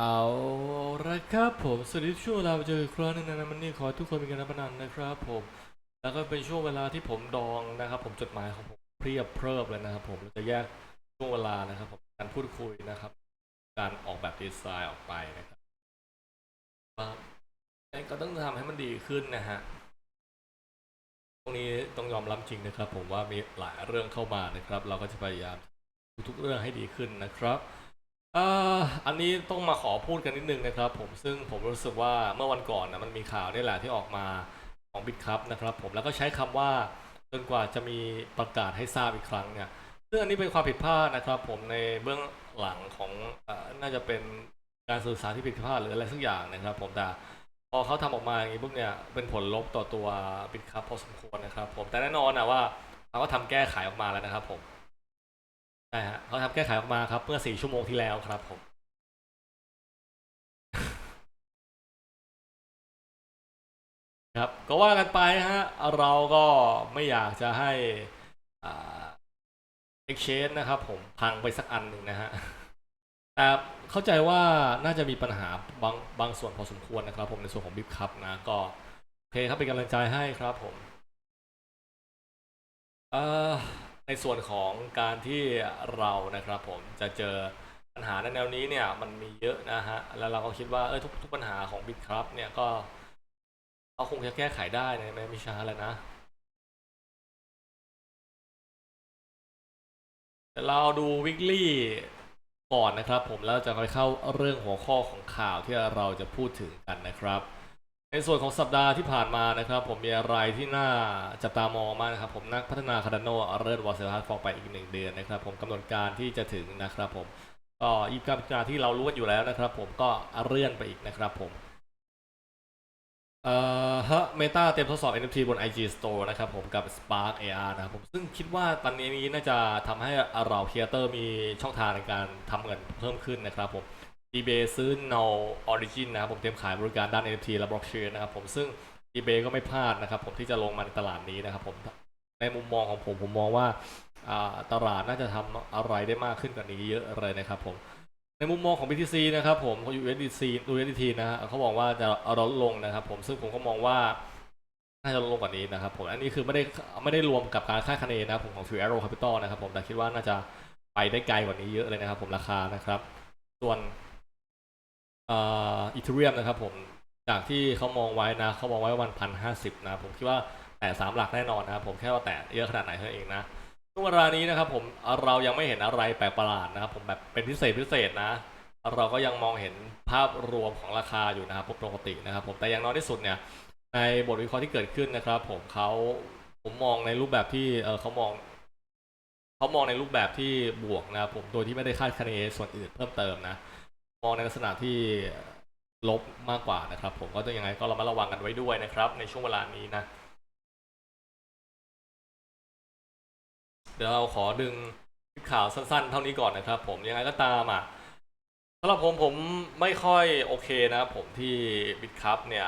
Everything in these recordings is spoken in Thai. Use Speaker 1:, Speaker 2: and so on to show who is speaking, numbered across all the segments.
Speaker 1: เอาละครับผมสวัสดีช่วงเวลาเจอครั้งนึงนะมันนี่ขอทุกคนมีการรับประนันนะครับผม แล้วก็เป็นช่วงเวลาที่ผมดองนะครับผมจดหมายของผมเพียบเพริบเลยนะครับผมเราจะแยกช่วงเวลานะครับผมการพูดคุยนะครับ การออกแบบดีไซน์ออกไปนะครับก็ต้องทำให้มันดีขึ้นนะฮะตรงนี้ต้องยอมรับจริงนะครับ ผมว่ามีหลายเรื่องเข้ามานะครับ เราก็จะพยายามทุกๆเรื่องให้ดีขึ้นนะครับ อ่าอันนี้ต้องมาขอพูดกันนิดนึงนะครับผมซึ่งผมรู้สึกว่าเมื่อวันก่อนนะมันมีข่าวนี่แหละที่ออกมาของบิตครับนะครับผมแล้วก็ใช้คำว่าจนกว่าจะมีประกาศให้ทราบอีกครั้งเนี่ยซึ่งอันนี้เป็นความผิดพลาดนะครับผมในเบื้องหลังของเออน่าจะเป็นการสื่อสารที่ผิดพลาดหรืออะไรสักอย่างนะครับ ผมแต่พอเขาทำออกมาอย่างนี้พวกเนี่ยเป็นผลลบต่อตัวบิตครับพอสมควรนะครับ ผมแต่แน่นอนนะว่าเขาก็ทำแก้ไขออกมาแล้วนะครับผม ใช่ฮะเขาทำแก้ไขออกมาครับเมื่อสี่ชั่วโมงที่แล้วครับผมครับก็ว่ากันไปฮะเราก็ไม่อยากจะให้อ่า exchange นะครับผมพังไปสักอันหนึ่งนะฮะแต่เข้าใจว่าน่าจะมีปัญหาบางบางส่วนพอสมควรนะครับผมในส่วนของ Bip ครับนะก็โอเคครับเป็นกำลังใจให้ครับผมเอ่อ ในส่วนของการที่เรานะครับผมจะเจอปัญหาในแนวนี้เนี่ยมันมีเยอะนะฮะแล้วเราก็คิดว่าเออทุกทุกปัญหาของ Bit ครับเนี่ยก็เขาคงจะแก้ไขได้ในไม่ไม่ช้าแล้วนะแต่เราดู weekly ก่อนนะครับผมแล้วจะค่อยเข้าเรื่องหัวข้อของข่าวที่เราจะพูดถึงกันนะครับ ในส่วนของสัปดาห์ที่ผ่านมานะครับ ผมมีอะไรที่น่าจับตามองมากนะครับ ผมนักพัฒนาคาร์ดโนเริ่มวอลเซอร์ฮัตฟอร์ไปอีกหนึ่งเดือนนะครับ ผมกำหนดการที่จะถึงนะครับผมก็ยีบการพิจารณาที่เรารู้กันอยู่แล้วนะครับ ผมก็เลื่อนไปอีกนะครับผมเอ่อฮะเมตาเตรียมทดสอบ NFT บน IG Store นะครับผมกับ Spark AR นะครับผมซึ่งคิดว่าตอนนี้น่าจะทำให้เราครีเอเตอร์มีช่องทางในการทำเงินเพิ่มขึ้นนะครับผม eBay ซื้อ No Origin นะครับผมเตรียมขายบริการด้าน NFT และ Blockchain นะครับผมซึ่ง eBay ก็ไม่พลาดนะครับผมที่จะลงมาในตลาดนี้นะครับผมในมุมมองของผมผมมองว่าตลาดน่าจะทำอะไรได้มากขึ้นกว่านี้เยอะเลยนะครับผมในมุมมองของ BTC นะครับผม USDC USDT นะฮะเขาบอกว่าจะาลดลงนะครับผมซึ่งผมก็มองว่าน่าจะลดลงกว่านี้นะครับผมอันนี้คือไม่ได้ไม่ได้รวมกับการค่าคะเนนะครับผมของ True Arrow Capital นะครับผมแต่คิดว่าน่าจะไปได้ไกลกว่านี้เยอะเลยนะครับผมราคานะครับ ส่วน อีเทเรียมนะครับผมจากที่เขามองไว้นะเขามองไว้วันพันห้าสิบนะผมคิดว่าแต่สามหลักแน่นอนนะครับผมแค่ว่าแต่เยอะขนาดไหนเท่านั้นเองนะช่วงเวลานี้นะครับผมเรายังไม่เห็นอะไรแปลกประหลาดนะครับผมแบบเป็นพิเศษพิเศษนะ เราก็ยังมองเห็นภาพรวมของราคาอยู่นะครับปกตินะครับผมแต่อย่างน้อยที่สุดเนี่ยในบทวิเคราะห์ที่เกิดขึ้นนะครับ ผมเขาผมมองในรูปแบบที่เออเขามองเขามองในรูปแบบที่บวกนะครับผมโดยที่ไม่ได้คาดคะเนส่วนอื่นเพิ่มเติมนะ มองในลักษณะที่ลบมากกว่านะครับ ผมก็ต้องยังไงก็เรามาระวังกันไว้ด้วยนะครับ ในช่วงเวลานี้นะ เดี๋ยวเราขอดึงคลิปข่าวสั้นๆ เท่านี้ก่อนนะครับ ผมยังไงก็ตามอะสำหรับผมผมไม่ค่อยโอเคนะครับผมที่บิตคัพเนี่ย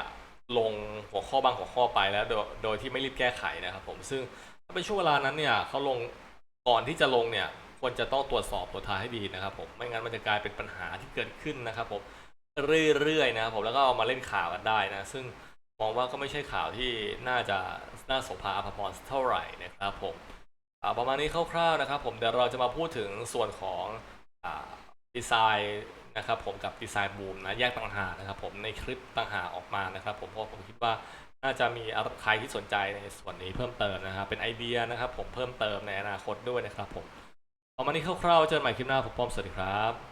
Speaker 1: ลงหัวข้อบางหัวข้อไปแล้ว โดยโดยที่ไม่รีบแก้ไขนะครับ ผมซึ่งถ้าเป็นช่วงเวลานั้นเนี่ยเขาลงก่อนที่จะลงเนี่ย ควรจะต้องตรวจสอบตัวทายให้ดีนะครับผมไม่งั้นมันจะกลายเป็นปัญหาที่เกิดขึ้นนะครับผมเรื่อยๆนะครับผมแล้วก็เอามาเล่นข่าวกันได้นะ ซึ่งมองว่าก็ไม่ใช่ข่าวที่น่าจะน่าสมภาอภพรเท่าไหร่นะครับผมประมาณนี้คร่าวๆนะครับผมเดี๋ยวเราจะมาพูดถึงส่วนของอดีไซน์นะครับผมกับดีไซน์บูมนะแยกต่างหากนะครับผมในคลิปต่างหากออกมานะครับผมเพราะผมคิดว่าน่าจะมีใครที่สนใจในส่วนนี้เพิ่มเติมนะครับเป็นไอเดียนะครับผมเพิ่มเติมในอนาคตด้วยนะครับผม เอามานี่คร่าวๆเจอกันใหม่คลิปหน้าผมป้อมสวัสดีครับ